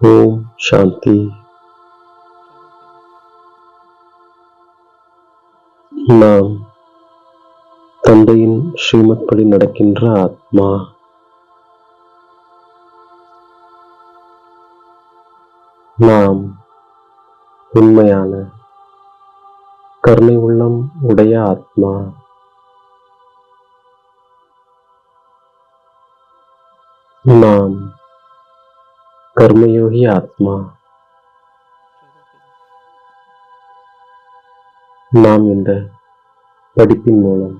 ஓம் சாந்தி. நாம் தந்தையின் ஸ்ரீமத் படி நடக்கின்ற ஆத்மா நாம் உண்மையான கருணை உள்ளம் உடைய ஆத்மா நாம் கர்மயோகி ஆத்மா நாம் இந்த படிப்பின் மூலம்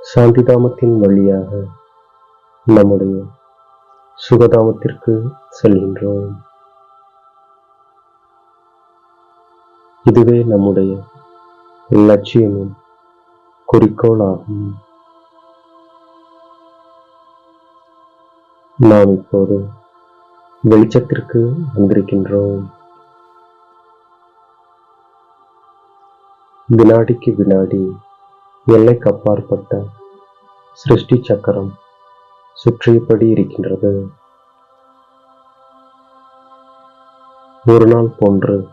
சாந்திதாமத்தின் வழியாக நம்முடைய சுகதாமத்திற்கு செல்கின்றோம் இதுவே நம்முடைய லட்சியமும் குறிக்கோளாகும் நாம் இப்போது வெளிச்சத்திற்கு வந்திருக்கின்றோம். வினாடிக்கு வினாடி எல்லைக்கு அப்பாற்பட்ட சிருஷ்டி சக்கரம் சுற்றியபடி இருக்கின்றது. ஒரு நாள் போன்று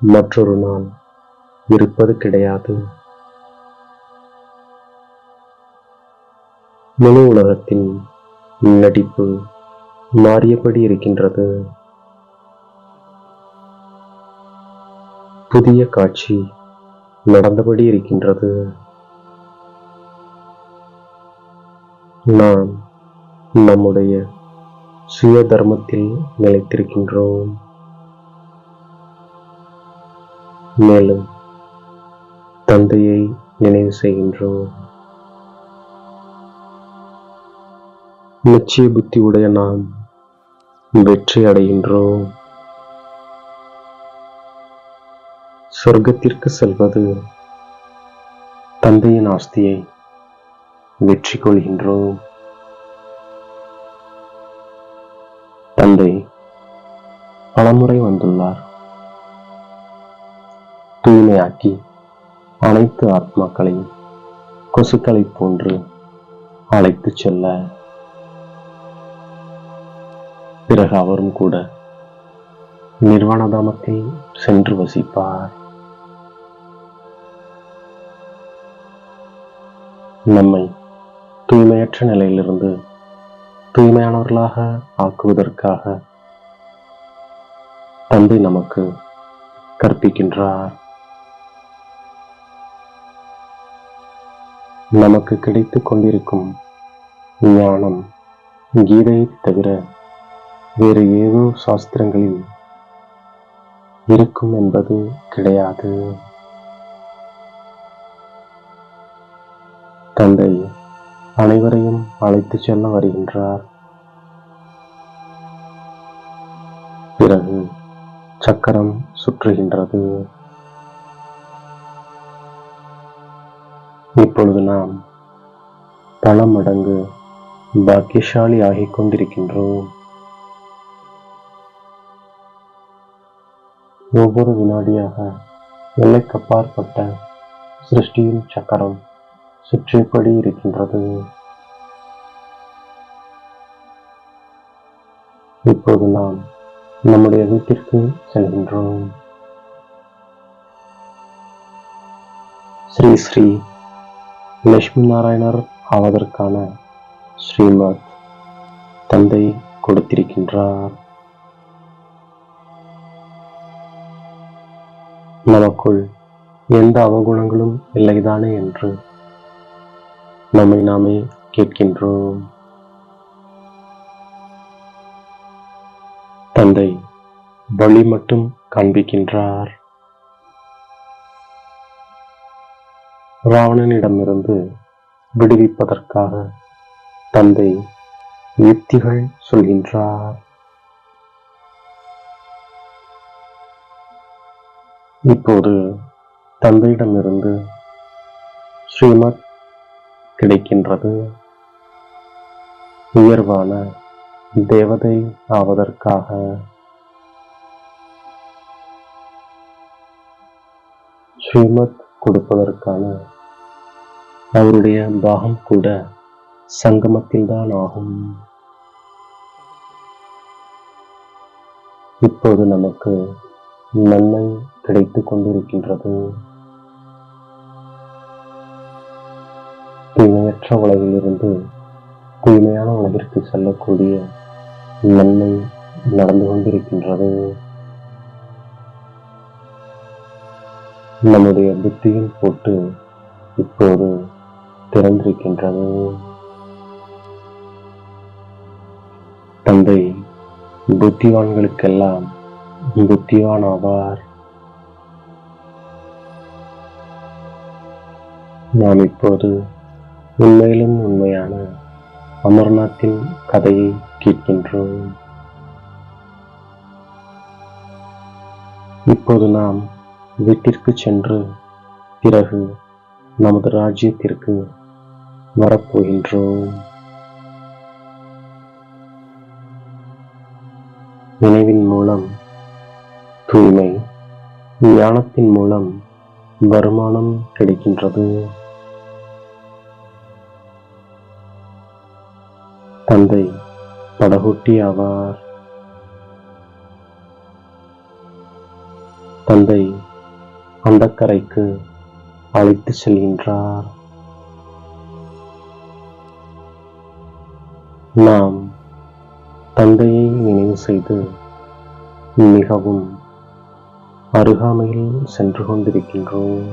மற்றொரு நாள் இருப்பது கிடையாது. முழு உலகத்தின் நடிப்பு மாறியபடி இருக்கின்றது. புதிய காட்சி நடந்தபடி இருக்கின்றது. நாம் நம்முடைய சுய தர்மத்தில் நிலைத்திருக்கின்றோம். மேலும் தந்தையை நினைவு செய்கின்றோம். நிச்சய புத்தி உடைய நாம் வெற்றி அடைகின்றோம். சொர்க்கத்திற்கு செல்வது தந்தையின் ஆஸ்தியை வெற்றி கொள்கின்றோம். தந்தை பலமுறை வந்துள்ளார். தூய்மையாக்கி அனைத்து ஆத்மாக்களையும் கொசுக்களைப் போன்று அழைத்துச் செல்ல பிறகு அவரும் கூட நிர்வாணதாமத்தில் சென்று வசிப்பார். நம்மை தூய்மையற்ற நிலையிலிருந்து தூய்மையானவர்களாக ஆக்குவதற்காக தந்தை நமக்கு கற்பிக்கின்றார். நமக்கு கிடைத்துக் கொண்டிருக்கும் ஞானம் கீதையை தவிர வேறு ஏதோ சாஸ்திரங்களில் இருக்கும் என்பது கிடையாது. தந்தை அனைவரையும் அழைத்து செல்ல வருகின்றார். பிறகு சக்கரம் சுற்றுகின்றது. இப்பொழுது நாம் பல மடங்கு பாக்கியசாலி ஆகிக் கொண்டிருக்கின்றோம். ஒவ்வொரு வினாடியாக எல்லைக்கப்பாற்பட்ட சிருஷ்டியின் சக்கரம் சுற்றியபடி இருக்கின்றது. இப்போது நாம் நம்முடைய வீட்டிற்கு செல்கின்றோம். ஸ்ரீ ஸ்ரீ லட்சுமி நாராயணர் ஆவதற்கான ஸ்ரீமத் தந்தை கொடுத்திருக்கின்றார். நமக்குள் எந்த அவகுணங்களும் இல்லைதானே என்று நம்மை நாமே கேட்கின்றோம். தந்தை வழி மட்டும் காண்பிக்கின்றார். ராவணனிடமிருந்து விடுவிப்பதற்காக தந்தை யுக்திகள் சொல்கின்றார். இப்போது தந்தையிடமிருந்து ஸ்ரீமத் கிடைக்கின்றது. உயர்வான தேவதை ஆவதற்காக. ஸ்ரீமத் கொடுப்பதற்கான அவருடைய பாகம் கூட சங்கமத்தில்தான் ஆகும். இப்போது நமக்கு நன்மை கிடைத்துக் கொண்டிருக்கின்றது தூய்மையற்ற உலகிலிருந்து தூய்மையான உலகிற்கு செல்லக்கூடிய நன்மை நடந்து கொண்டிருக்கின்றது. நம்முடைய புத்தியின் போட்டு இப்போது திறந்திருக்கின்றது. தந்தை புத்திவான்களுக்கெல்லாம் புத்திவான் ஆவார். நாம் இப்போது உண்மையிலும் உண்மையான அமர்நாத்தின் கதையை கேட்கின்றோம். இப்போது நாம் வீட்டிற்கு சென்று பிறகு நமது ராஜ்யத்திற்கு வரப்போகின்றோம். நினைவின் மூலம் தூய்மை ஞானத்தின் மூலம் வருமானம் கிடைக்கின்றது. தந்தை படகுட்டி ஆவார். தந்தை அந்தக்கரைக்கு அழைத்து செல்கின்றார். நாம் தந்தையை நினைவு செய்து மிகவும் அருகாமையில் சென்று கொண்டிருக்கின்றோம்.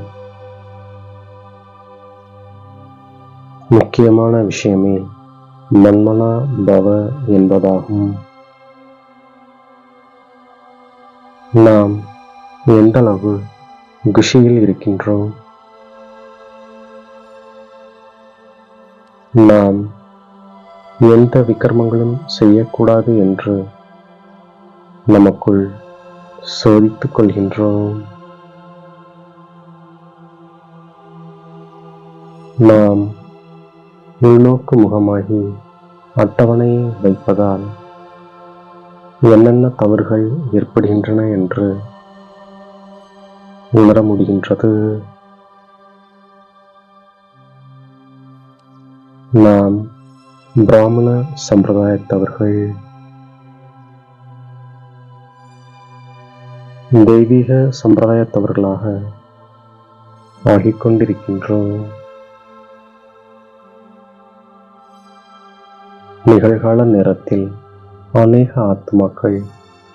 முக்கியமான விஷயமே மன்மனா பவ என்பதாகும். நாம் எந்தளவு குஷியில் இருக்கின்றோம்? நாம் எந்த விக்ரமங்களும் செய்யக்கூடாது என்று நமக்குள் சோதித்துக் கொள்கின்றோம். நாம் உள்நோக்கு முகமாகி அட்டவணை வைப்பதால் என்னென்ன தவறுகள் ஏற்படுகின்றன என்று உணர முடிகின்றது. நாம் பிராமண சம்பிரதாயத்தவர்கள் தெய்வீக சம்பிரதாயத்தவர்களாக ஆகிக் நிகழ்கால நேரத்தில் அநேக ஆத்மாக்கள்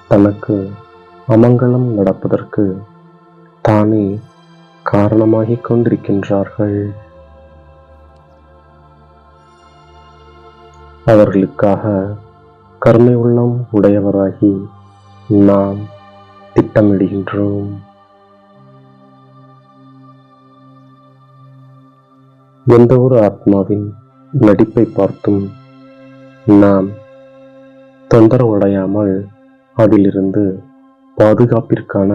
தனக்கு அமங்கலம் நடப்பதற்கு தானே காரணமாகிக் கொண்டிருக்கின்றார்கள். அவர்களுக்காக கருணை உள்ளம் உடையவராகி நாம் திட்டமிடுகின்றோம். எந்த ஒரு ஆத்மாவின் நடிப்பை பார்த்தும் நாம் தொந்தரவடையாமல் அதிலிருந்து பாதுகாப்பிற்கான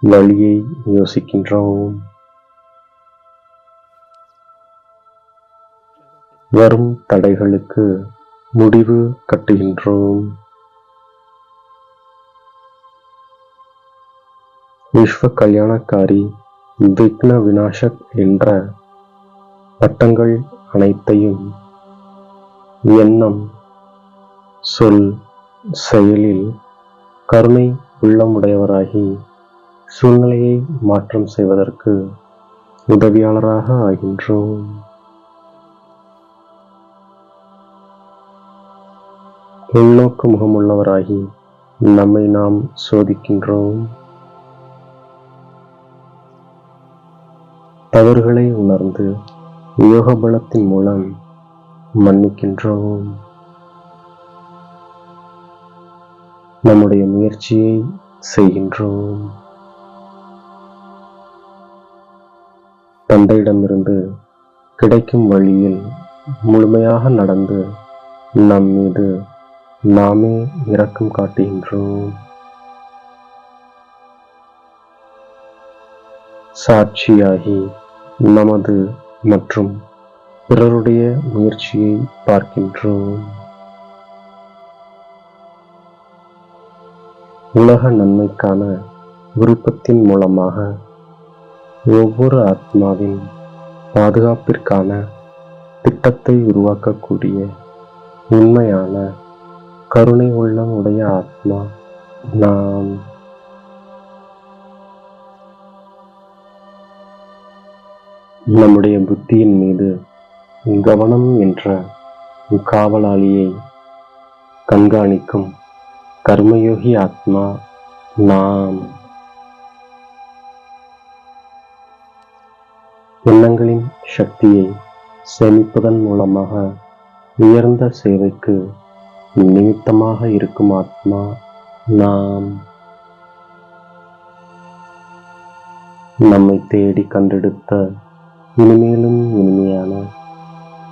வழியை யோசிக்கின்றோம். வரும் தடைகளுக்கு முடிவு கட்டுகின்றோம். விஸ்வ கல்யாணக்காரி விக்ன விநாசக் என்ற பட்டங்கள் அனைத்தையும் எண்ணம் சொல் செயலில் கருணை உள்ளமுடையவராகி சூழ்நிலையை மாற்றம் செய்வதற்கு உதவியாளராக ஆகின்றோம். உள்நோக்கு முகமுள்ளவராகி நம்மை நாம் சோதிக்கின்றோம். தவறுகளை உணர்ந்து யோக பலத்தின் மூலம் மன்னிக்கின்றோம். நம்முடைய முயற்சியை செய்கின்றோம். தந்தையிடமிருந்து கிடைக்கும் வழியில் முழுமையாக நடந்து நம் மீது நாமே இரக்கம் காட்டுகின்றோம். சாட்சியாகி நமது மற்றும் பிறருடைய முயற்சியை பார்க்கின்றோம். உலக நன்மைக்கான விருப்பத்தின் மூலமாக ஒவ்வொரு ஆத்மாவின் பாதுகாப்பிற்கான திட்டத்தை உருவாக்கக்கூடிய உண்மையான கருணை உள்ளம் உடைய ஆத்மா நாம். நம்முடைய புத்தியின் மீது கவனம் என்ற காவலாளியை கண்காணிக்கும் கர்மயோகி ஆத்மா நாம். எண்ணங்களின் சக்தியை சேமிப்பதன் மூலமாக உயர்ந்த சேவைக்கு நிமித்தமாக இருக்கும் ஆத்மா நாம். நம்மை தேடி கண்டெடுத்த இனிமேலும் இனிமையான